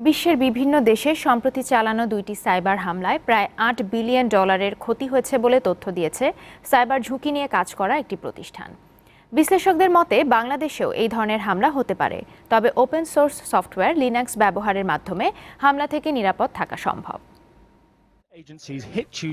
বিশ্বের বিভিন্ন দেশে সম্প্রতি চালানো দুইটি সাইবার হামলায় প্রায় আট বিলিয়ন ডলারের ক্ষতি হয়েছে বলে তথ্য দিয়েছে সাইবার ঝুঁকি নিয়ে কাজ করা একটি প্রতিষ্ঠান। বিশ্লেষকদের মতে, বাংলাদেশেও এই ধরনের হামলা হতে পারে, তবে ওপেন সোর্স সফটওয়্যার লিনাক্স ব্যবহারের মাধ্যমে হামলা থেকে নিরাপদ থাকা সম্ভব।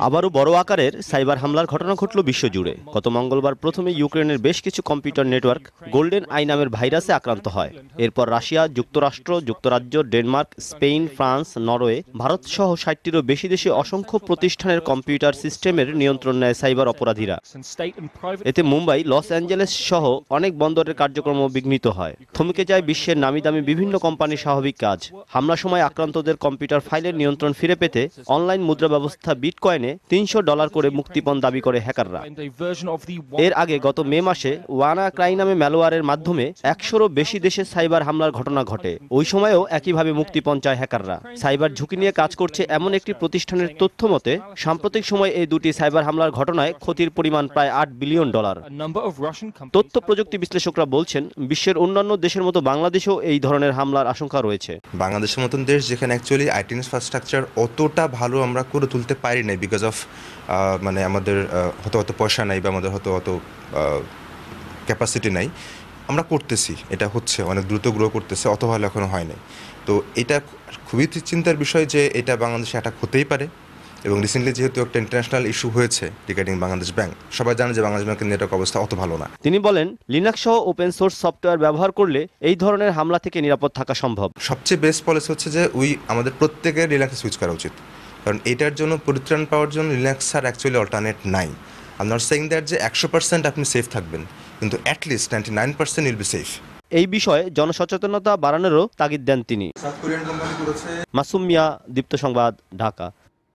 আবারও বড় আকারের সাইবার হামলার ঘটনা ঘটল বিশ্বজুড়ে। গত মঙ্গলবার প্রথমে ইউক্রেনের বেশ কিছু কম্পিউটার নেটওয়ার্ক গোল্ডেন আই নামের ভাইরাসে আক্রান্ত হয়। এরপর রাশিয়া যুক্তরাষ্ট্র যুক্তরাজ্য Denmark Spain France Norway Bharat সহ ষাটটিরও বেশি দেশে অসংখ্য প্রতিষ্ঠানের কম্পিউটার সিস্টেমের নিয়ন্ত্রণ নেয় সাইবার অপরাধীরা। এতে মুম্বাই লস অ্যাঞ্জেলেস সহ অনেক বন্দরের কার্যক্রম বিঘ্নিত হয়। থমকে যায় বিশ্বের নামি দামি বিভিন্ন কোম্পানির স্বাভাবিক কাজ। হামলা সময় আক্রান্তদের কম্পিউটার ফাইলের নিয়ন্ত্রণ ফিরে পেতে অনলাইন মুদ্রা ব্যবস্থা বিটকয়েনে তিনশো ডলার করে মুক্তিপণ দাবি করে হ্যাকাররা। এর আগে গত মে মাসে ওয়ানা ক্রাই নামে ম্যালোয়ারের মাধ্যমে একশোরও বেশি দেশে সাইবার হামলার ঘটনা ঘটে। ওই সময়েও একইভাবে মুক্তিপণ চায় হ্যাকাররা। সাইবার ঝুঁকি নিয়ে কাজ করছে এমন একটি প্রতিষ্ঠানের তথ্য মতে, সাম্প্রতিক সময়ে এই দুটি সাইবার হামলার ঘটনায় ক্ষতির পরিমাণ প্রায় আট বিলিয়ন ডলার। তথ্য প্রযুক্তি বিশ্লেষকরা বলছেন, বিশ্বের অন্যান্য দেশের মতো বাংলাদেশেও এই ধরনের হামলার আশঙ্কা রয়েছে। বাংলাদেশের মতন দেশ যেখানে অ্যাকচুয়ালি আইটি ইনফ্রাস্ট্রাকচার অতটা ভালো আমরা করে তুলতে পারি নাই বিকজ অফ মানে আমাদের হয়তো অত পয়সা নাই বা আমাদের হয়তো অত ক্যাপাসিটি নাই। আমরা করতেছি এটা হচ্ছে অনেক দ্রুত গ্রো করতেছে অত ভালো এখনও হয় নাই। তো এটা খুবই চিন্তার বিষয় যে এটা বাংলাদেশে অ্যাটাক হতেই পারে এবং রিসেন্টলি যেহেতু একটা ইন্টারন্যাশনাল ইস্যু হয়েছে রিগার্ডিং বাংলাদেশ ব্যাংক সবাই জানে যে বাংলাদেশ ব্যাংকের নেটওয়ার্ক অবস্থা অত ভালো না। তিনি বলেন লিনাক্স সহ ওপেন সোর্স সফটওয়্যার ব্যবহার করলে এই ধরনের হামলা থেকে নিরাপদ থাকা সম্ভব। সবচেয়ে বেস্ট পলিসি হচ্ছে যে উই আমাদের প্রত্যেকের রিল্যাক্সে সুইচ করা উচিত। কারণ এটার জন্য পরিত্রাণ পাওয়ার জন্য রিল্যাক্স আর অ্যাকচুয়ালি অল্টারনেট নাই। আম নট সেইং দ্যাট যে একশো পার্সেন্ট আপনি সেফ থাকবেন কিন্তু at least ninety nine percent will be safe এই বিষয়ে জনসচেতনতা বাড়ানোরও তাগিদ দেন তিনি। সাউথ কোরিয়ান কোম্পানি করেছে মাসুম মিয়া দীপ্ত সংবাদ ঢাকা।